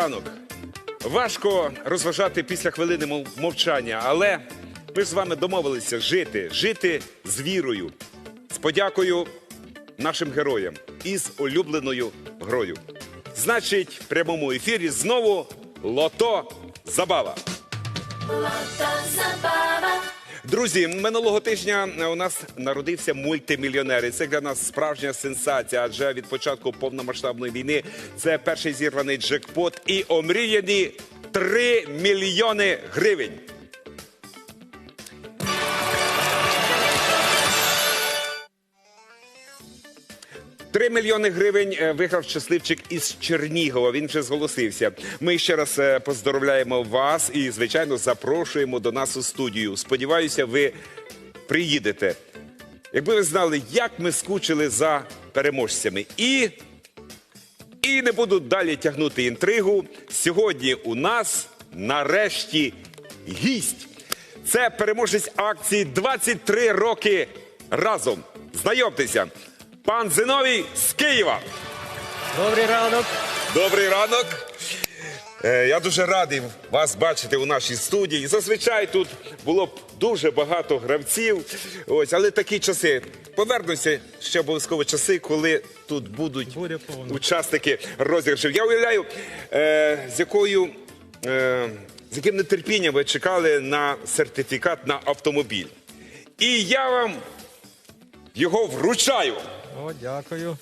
Ранок. Важко розважати після хвилини мовчання, але ми з вами домовилися жити, жити з вірою, з подякою нашим героям і з улюбленою грою. Значить, в прямому ефірі знову лото забава. Друзі, минулого тижня у нас народився мультимільйонер. І це для нас справжня сенсація. Адже від початку повномасштабної війни це перший зірваний джекпот і омріяні 3 мільйони гривень. Три мільйони гривень е, виграв щасливчик із Чернігова. Він вже зголосився. Ми ще раз е, поздоровляємо вас і, звичайно, запрошуємо до нас у студію. Сподіваюся, ви приїдете. Якби ви знали, як ми скучили за переможцями. І, і не буду далі тягнути інтригу. Сьогодні у нас нарешті гість. Це переможець акції 23 роки разом. Знайомтеся, пан Зиновій з Києва. Добрий ранок. Добрий ранок. Е, Я дуже радий вас бачити у нашій студії. Зазвичай тут було б дуже багато гравців. Ось, але такі часи. Повернуся ще обов'язково часи, коли тут будуть учасники розіграшів. Я уявляю, е, з якою. Е, з яким нетерпінням ви чекали на сертифікат на автомобіль. І я вам його вручаю О, дякую.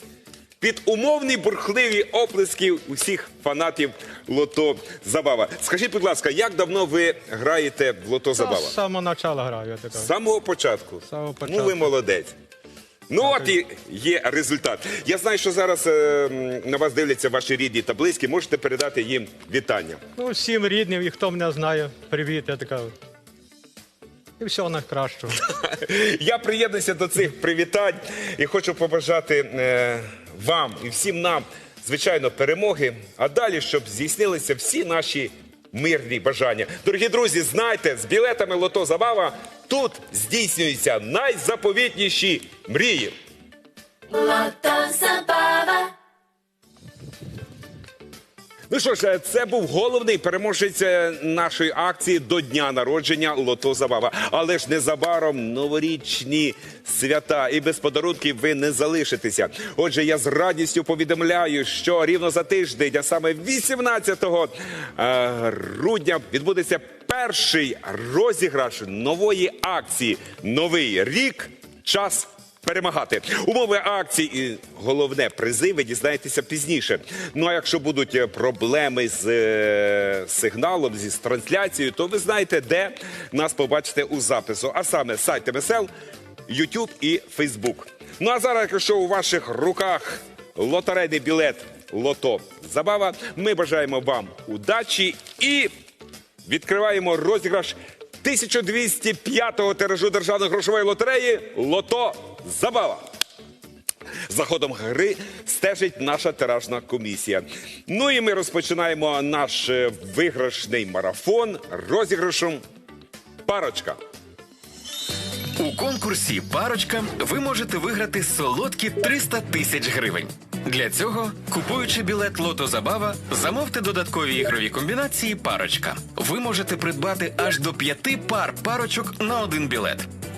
під умовні бурхливі оплески усіх фанатів Лото Забава. Скажіть, будь ласка, як давно ви граєте в Лото Забава? З самого початку граю, я. З самого початку. самого Ну, ви молодець. Ну, от і є результат. Я знаю, що зараз е, на вас дивляться ваші рідні та близькі. Можете передати їм вітання. Ну, всім рідним і хто мене знає, привіт, я така. І всього найкращого. Я приєднуюся до цих привітань і хочу побажати е, вам і всім нам, звичайно, перемоги. А далі, щоб здійснилися всі наші мирні бажання. Дорогі друзі, знайте, з білетами Лото Забава тут здійснюються найзаповітніші мрії. Lota Zabava. Ну що ж, е, це був головний переможець е, нашої акції до дня народження Лото Забава. Але ж незабаром новорічні свята і без подарунків ви не залишитеся. Отже, я з радістю повідомляю, що рівно за тиждень, а саме 18 е, грудня, відбудеться перший розіграш нової акції Новий рік. Час перемагати. Умови акції і головне призи ви дізнаєтеся пізніше. Ну а якщо будуть е, проблеми з е, сигналом, зі з трансляцією, то ви знаєте, де нас побачите у запису. А саме сайт МСЛ, YouTube і Facebook. Ну а зараз, якщо у ваших руках лотерейний білет Лото Забава, ми бажаємо вам удачі і відкриваємо розіграш 1205-го тиражу державної грошової лотереї Лото Забава. За ходом гри стежить наша тиражна комісія. Ну і ми розпочинаємо наш е, виграшний марафон розіграшом парочка. У конкурсі Парочка ви можете виграти солодкі 300 тисяч гривень. Для цього, купуючи білет Лото Забава, замовте додаткові ігрові комбінації Парочка. Ви можете придбати аж до п'яти пар парочок на один білет.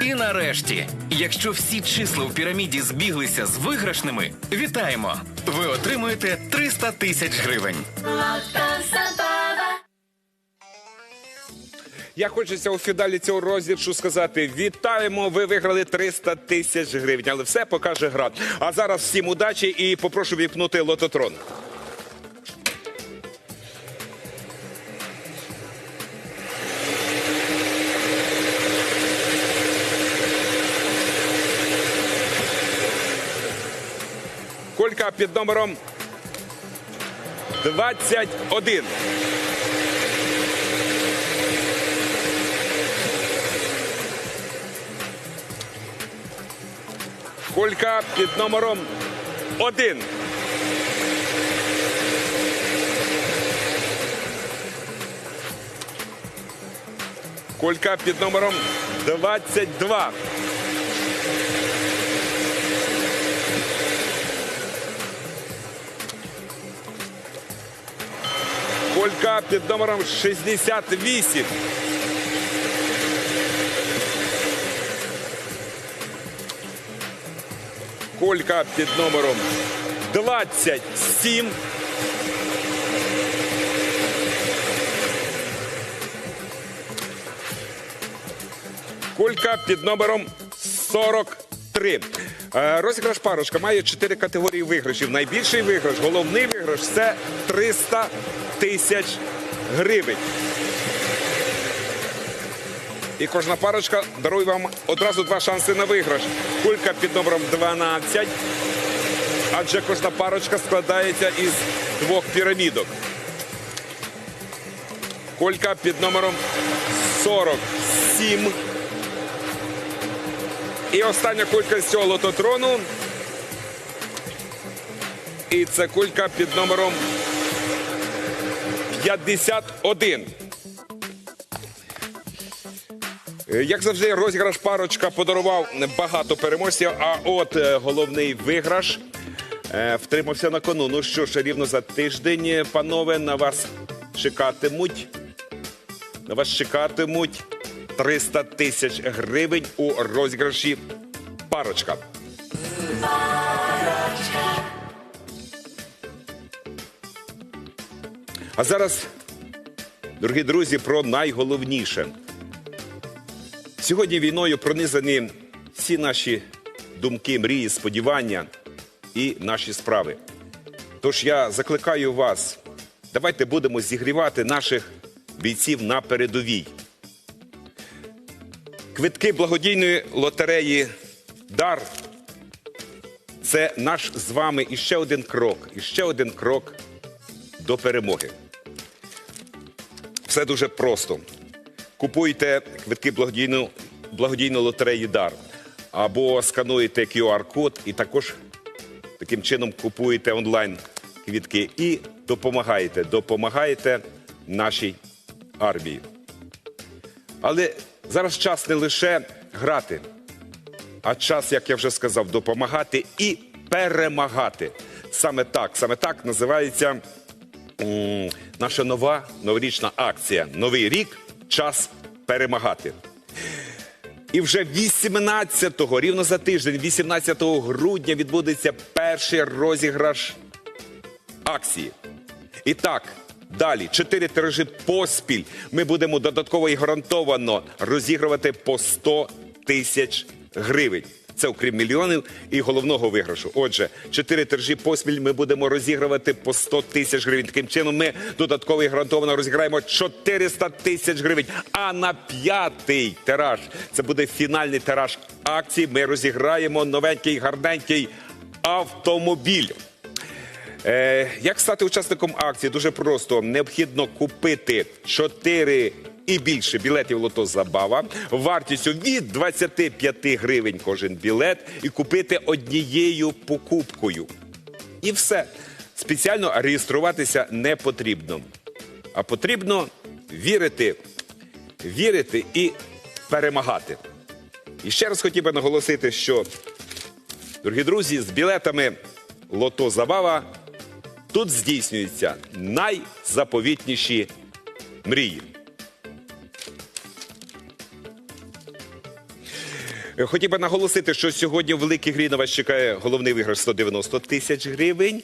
І нарешті, якщо всі числа в піраміді збіглися з виграшними, вітаємо! Ви отримуєте 300 тисяч гривень. Я хочеться у фіналі цього розіграшу сказати: вітаємо! Ви виграли 300 тисяч гривень, але все покаже гра. А зараз всім удачі і попрошу віпнути лототрон. Колька під номером 21. колька під номером 1. Колька під номером 22. Кулька під номером 68. Кулька під номером 27. Кулька під номером 43. Е, Розіграш парочка має чотири категорії виграшів. Найбільший виграш, головний виграш це 300 тисяч гривень. І кожна парочка дарує вам одразу два шанси на виграш. Кулька під номером 12. Адже кожна парочка складається із двох пірамідок. Кулька під номером 47. І остання кулька з цього лототрону. І це кулька під номером 51. Е, Як завжди, розіграш парочка подарував багато переможців, а от е, головний виграш е, втримався на кону. Ну що ж, рівно за тиждень, панове, на вас чекатимуть. На вас чекатимуть 300 тисяч гривень у розіграші парочка. А зараз, дорогі друзі, про найголовніше. Сьогодні війною пронизані всі наші думки, мрії, сподівання і наші справи. Тож я закликаю вас, давайте будемо зігрівати наших бійців на передовій. Квитки благодійної лотереї Дар це наш з вами іще один крок, іще один крок до перемоги. Все дуже просто. Купуйте квитки благодійної лотереї Дар або скануєте QR-код і також таким чином купуєте онлайн квітки і допомагаєте, допомагаєте нашій армії. Але зараз час не лише грати, а час, як я вже сказав, допомагати і перемагати. Саме так, саме так називається наша нова новорічна акція. Новий рік час перемагати. І вже 18-го, рівно за тиждень, 18 грудня, відбудеться перший розіграш акції. І так, далі, чотири тиражі поспіль. Ми будемо додатково і гарантовано розігрувати по 100 тисяч гривень. Це окрім мільйонів і головного виграшу. Отже, чотири тиражі поспіль ми будемо розігрувати по 100 тисяч гривень. Таким чином, ми додатково і гарантовано розіграємо 400 тисяч гривень. А на п'ятий тираж це буде фінальний тираж акції. Ми розіграємо новенький гарненький автомобіль. Е, як стати учасником акції? Дуже просто. Необхідно купити 4 і більше білетів лото забава вартістю від 25 гривень кожен білет і купити однією покупкою. І все. Спеціально реєструватися не потрібно. А потрібно вірити, вірити і перемагати. І ще раз хотів би наголосити, що, дорогі друзі, з білетами Лото Забава тут здійснюються найзаповітніші мрії. Хотів би наголосити, що сьогодні в великій грі на вас чекає головний виграш 190 тисяч гривень.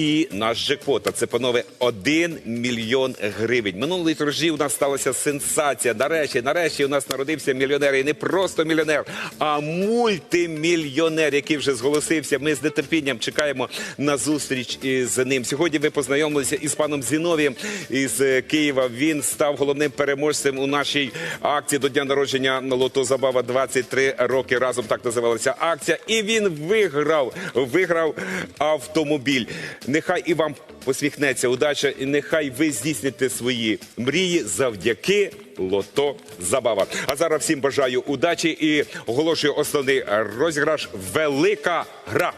І наш джекпот, а це панове 1 мільйон гривень. Минулої торжі у нас сталася сенсація. Нарешті, нарешті у нас народився мільйонер. І не просто мільйонер, а мультимільйонер, який вже зголосився. Ми з нетерпінням чекаємо на зустріч із ним. Сьогодні ви познайомилися із паном Зіновієм із е, Києва. Він став головним переможцем у нашій акції до дня народження Лото Забава 23 роки. Разом так називалася акція. І він виграв, виграв автомобіль. Нехай і вам посміхнеться удача, і нехай ви здійсните свої мрії завдяки лото забава. А зараз всім бажаю удачі і оголошую основний розіграш Велика гра.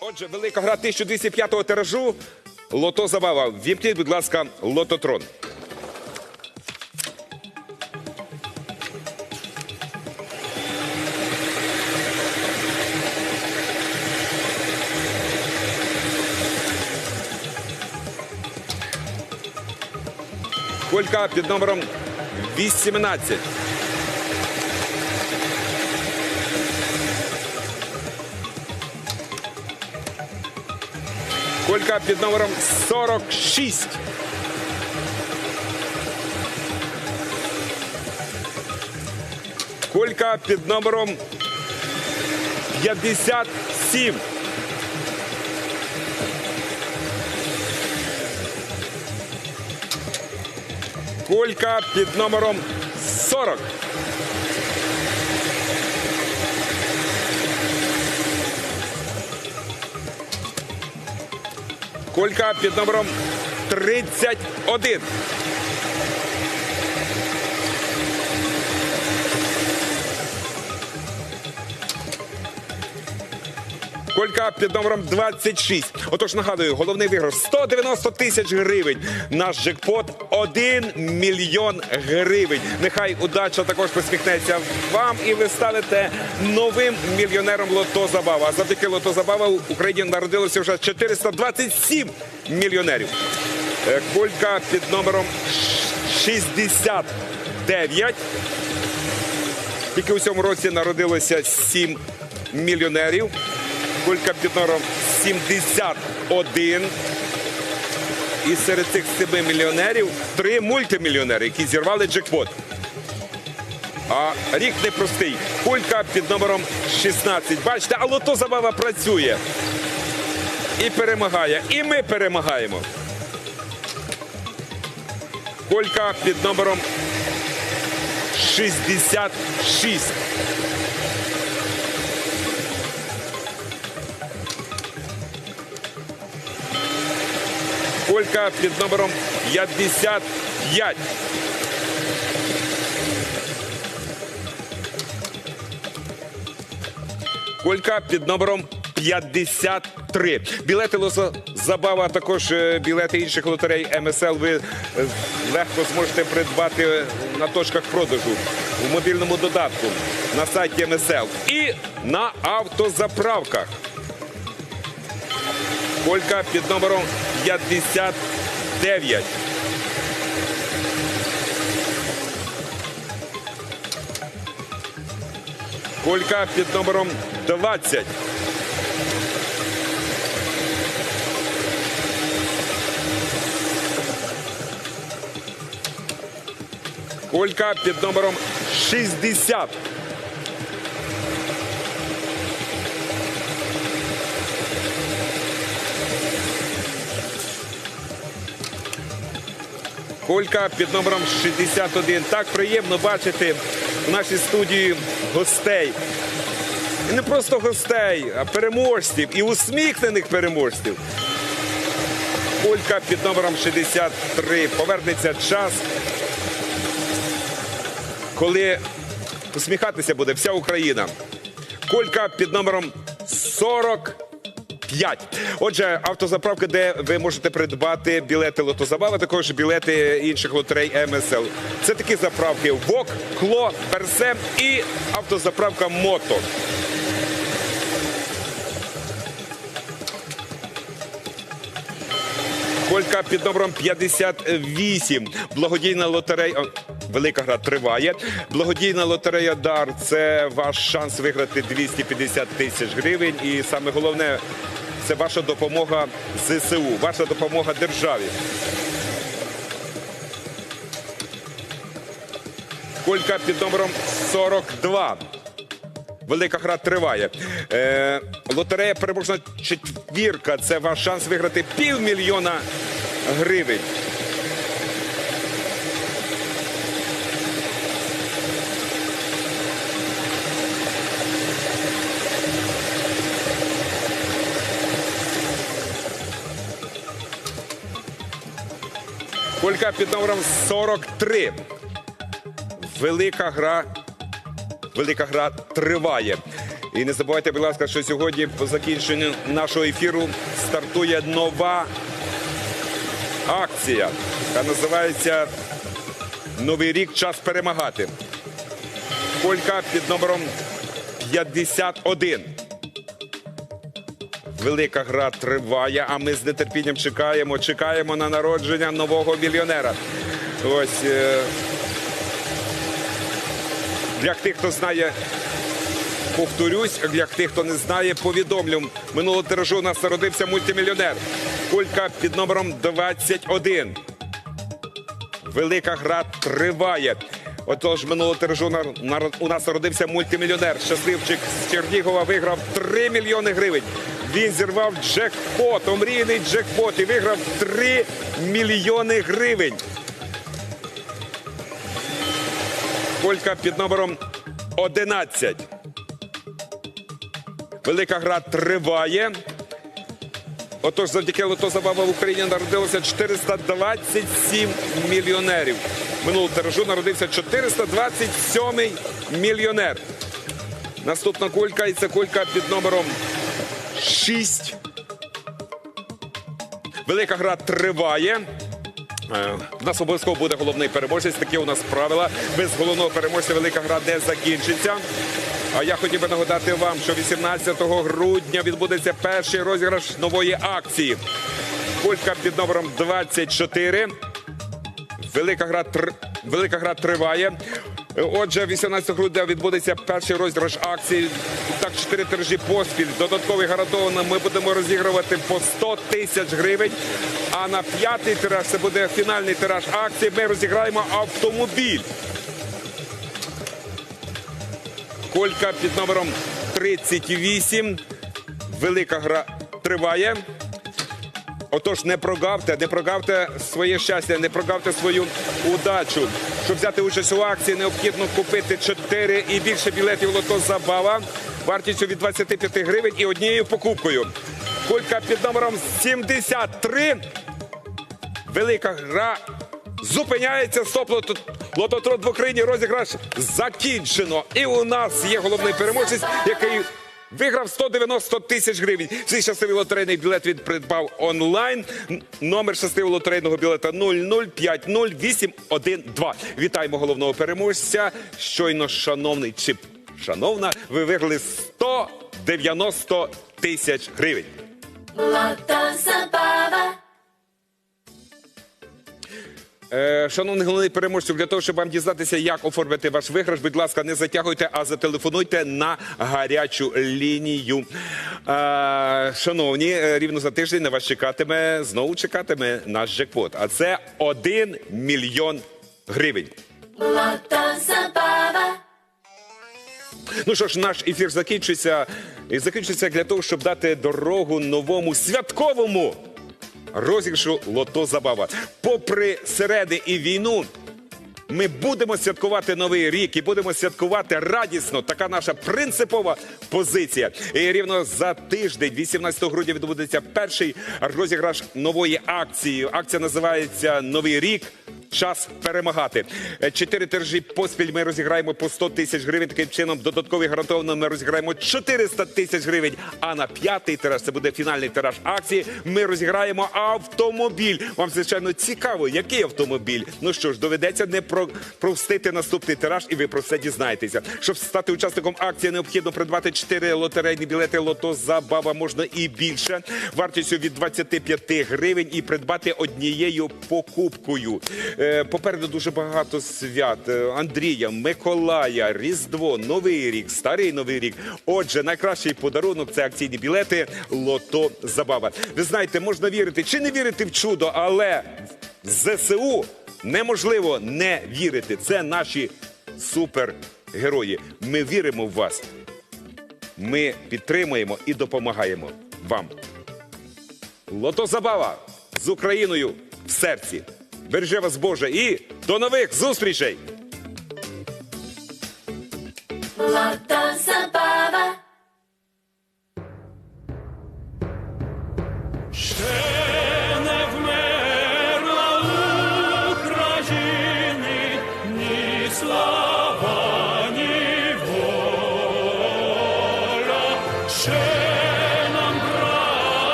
Отже, велика гра 1205 тиражу. Лото забава. Вімкніть, будь ласка, лототрон. Під номером 18. Колька під номером 46. Колька під номером 57. Колька під номером 40. Колька під номером 31. Колька під номером 26. Отож, нагадую, головний виграш 190 тисяч гривень. Наш джекпот 1 мільйон гривень. Нехай удача також посміхнеться вам, і ви станете новим мільйонером Лото Забава. А завдяки Лото Забава в Україні народилося вже 427 мільйонерів. Е, Колька під номером 69. Тільки у цьому році народилося 7 мільйонерів. Кулька під номером 71. І серед цих 7 мільйонерів три мультимільйонери, які зірвали джекпот. А рік непростий. Кулька під номером 16. Бачите, а лото забава працює. І перемагає. І ми перемагаємо. Колька під номером 66. Колька під номером 55. Колька під номером 53. Білети Лосо Забава, а також е, білети інших лотерей МСЛ ви е, легко зможете придбати на точках продажу в мобільному додатку на сайті МСЛ і на автозаправках. Колька під номером 59. Колька під номером 20. Колька під номером 60. Колька під номером 61. Так приємно бачити в нашій студії гостей. І не просто гостей, а переможців і усміхнених переможців. Колька під номером 63. Повернеться час, коли усміхатися буде вся Україна. Колька під номером 40. 5. Отже, автозаправка, де ви можете придбати білети лотозабава, також білети інших лотерей МСЛ. Це такі заправки ВОК, Кло, Персем і автозаправка Мото. Колька під номером 58. Благодійна лотерея. Велика гра триває. Благодійна лотерея Дар це ваш шанс виграти 250 тисяч гривень. І саме головне це ваша допомога ЗСУ, ваша допомога державі. Колька під номером 42. Велика гра триває. Е, лотерея переможна четвірка. Це ваш шанс виграти півмільйона гривень. Кулька під номером 43. Велика гра. Велика гра триває. І не забувайте, будь ласка, що сьогодні по закінченню нашого ефіру стартує нова акція, яка називається Новий рік час перемагати. Колька під номером 51. Велика гра триває, а ми з нетерпінням чекаємо, чекаємо на народження нового мільйонера. Ось е, для тих, хто знає, повторюсь, для тих, хто не знає, повідомлю. Минулого тиражу у нас народився мультимільйонер. Кулька під номером 21. Велика гра триває. Отож, минулого тиражу у нас народився мультимільйонер. Щасливчик з Чернігова виграв 3 мільйони гривень. Він зірвав джекпот, омріяний джекпот і виграв 3 мільйони гривень. Колька під номером 11. Велика гра триває. Отож, завдяки лото забава в Україні народилося 427 мільйонерів. Минулого тиражу народився 427 мільйонер. Наступна кулька, і це кулька під номером 6. Велика гра триває. Е, У нас обов'язково буде головний переможець. Такі у нас правила. Без головного переможця велика гра не закінчиться. А я хотів би нагадати вам, що 18 грудня відбудеться перший розіграш нової акції. Кулька під номером 24. Велика гра, тр... Велика гра триває. Отже, 18 грудня відбудеться перший розіграш акції. Так, чотири тиражі поспіль. Додатковий гарантовано ми будемо розігрувати по 100 тисяч гривень. А на п'ятий тираж, це буде фінальний тираж акції, ми розіграємо автомобіль. Колька під номером 38. Велика гра триває. Отож, не прогавте, не прогавте своє щастя, не прогавте свою удачу. Щоб взяти участь у акції, необхідно купити 4 і більше білетів лото забава вартістю від 25 гривень і однією покупкою. Кулька під номером 73. Велика гра зупиняється. Стоп лото- лототрон в розіграш закінчено. І у нас є головний переможець, який виграв 190 тисяч гривень. Свій щасливий лотерейний білет він придбав онлайн. Номер щасливого лотерейного білета 0050812. Вітаємо головного переможця. Щойно, шановний чи шановна, ви виграли 190 тисяч гривень. Lotto Шановний головний переможцю, для того, щоб вам дізнатися, як оформити ваш виграш, будь ласка, не затягуйте, а зателефонуйте на гарячу лінію. Е, Шановні, е, рівно за тиждень на вас чекатиме, знову чекатиме наш джекпот. А це 1 мільйон гривень. Ну що ж, наш ефір закінчується. І закінчується для того, щоб дати дорогу новому святковому розіграшу Лото Забава. Попри середи і війну. Ми будемо святкувати новий рік і будемо святкувати радісно. Така наша принципова позиція. І рівно за тиждень, 18 грудня, відбудеться перший розіграш нової акції. Акція називається Новий рік. Час перемагати. Е, Чотири тиражі поспіль ми розіграємо по 100 тисяч гривень. Таким чином, додаткові гарантовано ми розіграємо 400 тисяч гривень. А на п'ятий тираж, це буде фінальний тираж акції. Ми розіграємо автомобіль. Вам звичайно цікаво, який автомобіль. Ну що ж, доведеться не про провстити наступний тираж, і ви про це дізнаєтеся. Щоб стати учасником акції, необхідно придбати 4 лотерейні білети лото забава можна і більше. Вартістю від 25 гривень і придбати однією покупкою. Е, Попереду дуже багато свят. Е, Андрія, Миколая, Різдво, Новий рік, Старий Новий рік. Отже, найкращий подарунок це акційні білети Лото Забава. Ви знаєте, можна вірити чи не вірити в чудо, але в ЗСУ неможливо не вірити. Це наші супергерої. Ми віримо в вас. Ми підтримуємо і допомагаємо вам. Лото Забава з Україною в серці береже вас Боже і до нових зустрічей! Лата.